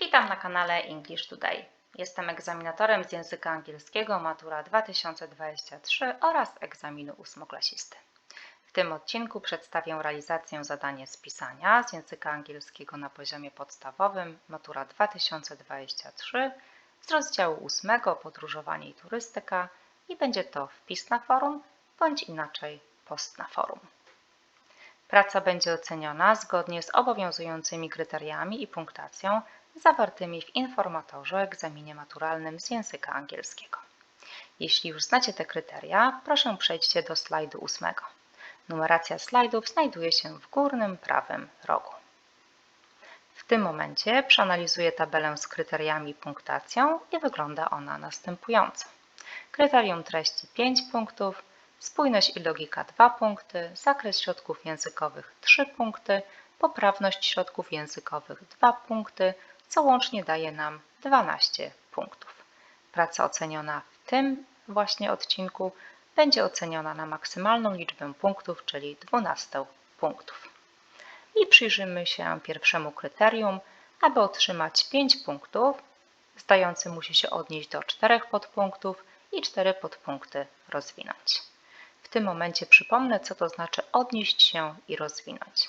Witam na kanale English Today. Jestem egzaminatorem z języka angielskiego Matura 2023 oraz egzaminu ósmoklasisty. W tym odcinku przedstawię realizację zadania z pisania z języka angielskiego na poziomie podstawowym Matura 2023 z rozdziału 8 Podróżowanie i turystyka i będzie to wpis na forum bądź inaczej post na forum. Praca będzie oceniona zgodnie z obowiązującymi kryteriami i punktacją zawartymi w informatorze egzaminie maturalnym z języka angielskiego. Jeśli już znacie te kryteria, proszę przejdźcie do slajdu ósmego. Numeracja slajdów znajduje się w górnym prawym rogu. W tym momencie przeanalizuję tabelę z kryteriami punktacją i wygląda ona następująco. Kryterium treści 5 punktów, spójność i logika 2 punkty, zakres środków językowych 3 punkty, poprawność środków językowych 2 punkty, co łącznie daje nam 12 punktów. Praca oceniona w tym właśnie odcinku będzie oceniona na maksymalną liczbę punktów, czyli 12 punktów. I przyjrzymy się pierwszemu kryterium. Aby otrzymać 5 punktów, zdający musi się odnieść do 4 podpunktów i 4 podpunkty rozwinąć. W tym momencie przypomnę, co to znaczy odnieść się i rozwinąć.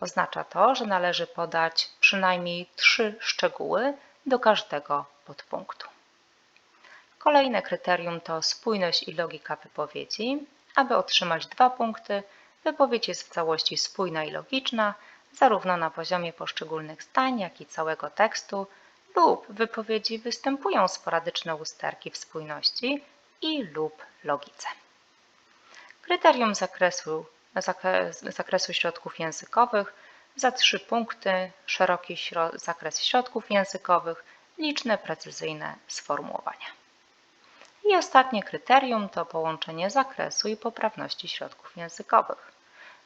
Oznacza to, że należy podać przynajmniej trzy szczegóły do każdego podpunktu. Kolejne kryterium to spójność i logika wypowiedzi. Aby otrzymać dwa punkty, wypowiedź jest w całości spójna i logiczna, zarówno na poziomie poszczególnych zdań, jak i całego tekstu, lub wypowiedzi występują sporadyczne usterki w spójności i lub logice. Kryterium zakresu zakresu środków językowych, za trzy punkty szeroki zakres środków językowych, liczne precyzyjne sformułowania. I ostatnie kryterium to połączenie zakresu i poprawności środków językowych.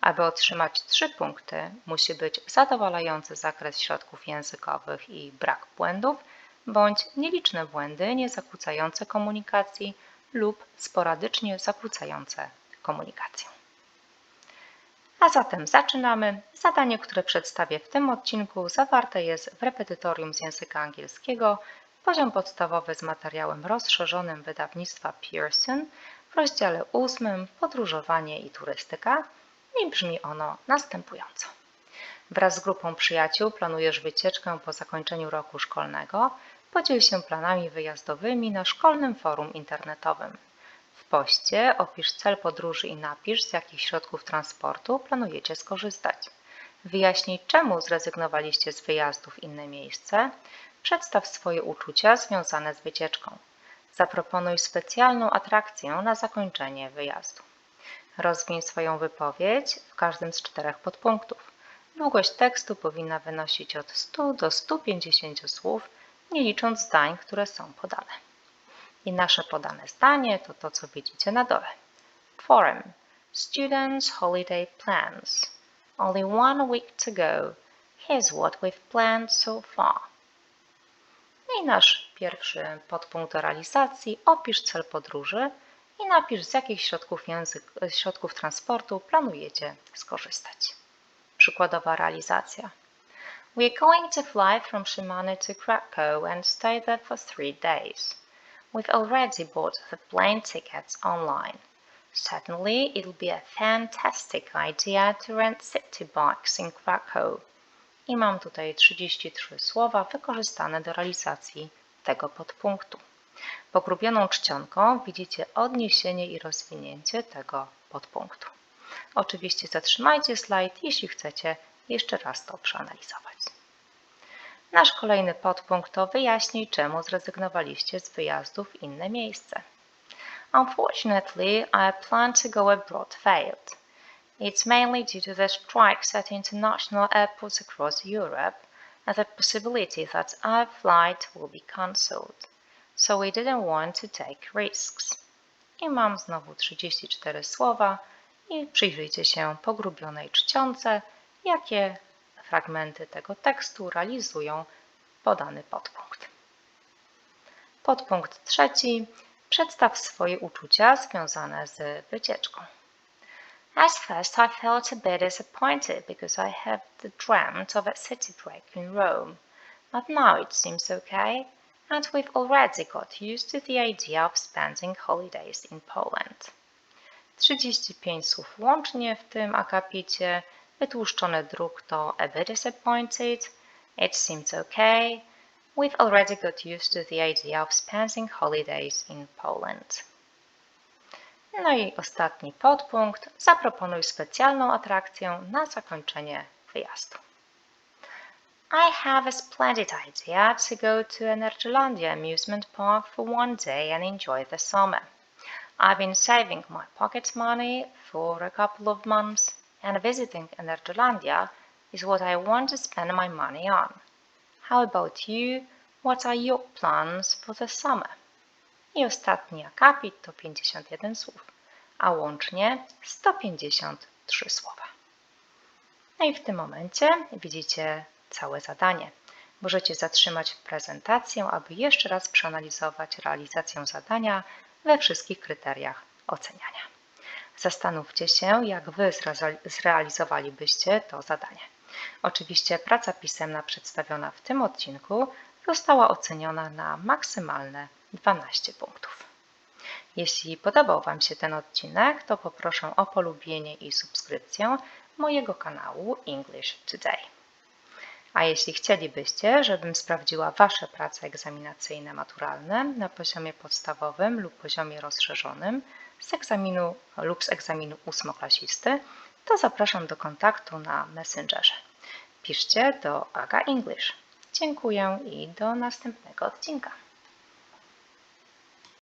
Aby otrzymać trzy punkty, musi być zadowalający zakres środków językowych i brak błędów, bądź nieliczne błędy niezakłócające komunikacji lub sporadycznie zakłócające komunikację. A zatem zaczynamy. Zadanie, które przedstawię w tym odcinku, zawarte jest w repetytorium z języka angielskiego, poziom podstawowy z materiałem rozszerzonym wydawnictwa Pearson w rozdziale 8 Podróżowanie i turystyka i brzmi ono następująco. Wraz z grupą przyjaciół planujesz wycieczkę po zakończeniu roku szkolnego. Podziel się planami wyjazdowymi na szkolnym forum internetowym. W poście opisz cel podróży i napisz, z jakich środków transportu planujecie skorzystać. Wyjaśnij, czemu zrezygnowaliście z wyjazdu w inne miejsce. Przedstaw swoje uczucia związane z wycieczką. Zaproponuj specjalną atrakcję na zakończenie wyjazdu. Rozwiń swoją wypowiedź w każdym z czterech podpunktów. Długość tekstu powinna wynosić od 100 do 150 słów, nie licząc zdań, które są podane. I nasze podane zdanie to to, co widzicie na dole. Forum. Students Holiday Plans. Only one week to go. Here's what we've planned so far. No I nasz pierwszy podpunkt realizacji. Opisz cel podróży i napisz z jakich środków, język, środków transportu planujecie skorzystać. Przykładowa realizacja. We're going to fly from Shimano to Krakow and stay there for three days. We've already bought the plane tickets online. Certainly, it'll be a fantastic idea to rent city bikes in Krakow. I mam tutaj 33 słowa wykorzystane do realizacji tego podpunktu. Pogrubioną czcionką widzicie odniesienie i rozwinięcie tego podpunktu. Oczywiście zatrzymajcie slajd, jeśli chcecie jeszcze raz to przeanalizować. Nasz kolejny podpunkt to wyjaśnij, czemu zrezygnowaliście z wyjazdu w inne miejsce. Unfortunately, our plan to go abroad failed. It's mainly due to the strikes at international airports across Europe and the possibility that our flight will be cancelled. So we didn't want to take risks. I mam znowu 34 słowa i przyjrzyjcie się pogrubionej czcionce, jakie fragmenty tego tekstu realizują podany podpunkt. Podpunkt trzeci. Przedstaw swoje uczucia związane z wycieczką. At first I felt a bit disappointed because I had dreamt of a city break in Rome. but now it seems okay, and we've already got used to the idea of spending holidays in Poland. 35 słów łącznie w tym akapicie. Wytłuszczony druk to a bit disappointed, it seems okay, we've already got used to the idea of spending holidays in Poland. No i ostatni podpunkt. Zaproponuj specjalną atrakcję na zakończenie wyjazdu. I have a splendid idea to go to Energylandia amusement park for one day and enjoy the summer. I've been saving my pocket money for a couple of months, and visiting Energylandia is what I want to spend my money on. How about you? What are your plans for the summer? I ostatni akapit to 51 słów, a łącznie 153 słowa. No i w tym momencie widzicie całe zadanie. Możecie zatrzymać prezentację, aby jeszcze raz przeanalizować realizację zadania we wszystkich kryteriach oceniania. Zastanówcie się, jak Wy zreali- zrealizowalibyście to zadanie. Oczywiście praca pisemna przedstawiona w tym odcinku została oceniona na maksymalne 12 punktów. Jeśli podobał Wam się ten odcinek, to poproszę o polubienie i subskrypcję mojego kanału English Today. A jeśli chcielibyście, żebym sprawdziła Wasze prace egzaminacyjne maturalne na poziomie podstawowym lub poziomie rozszerzonym z egzaminu lub z egzaminu ósmoklasisty, to zapraszam do kontaktu na Messengerze. Piszcie do Aga English. Dziękuję i do następnego odcinka.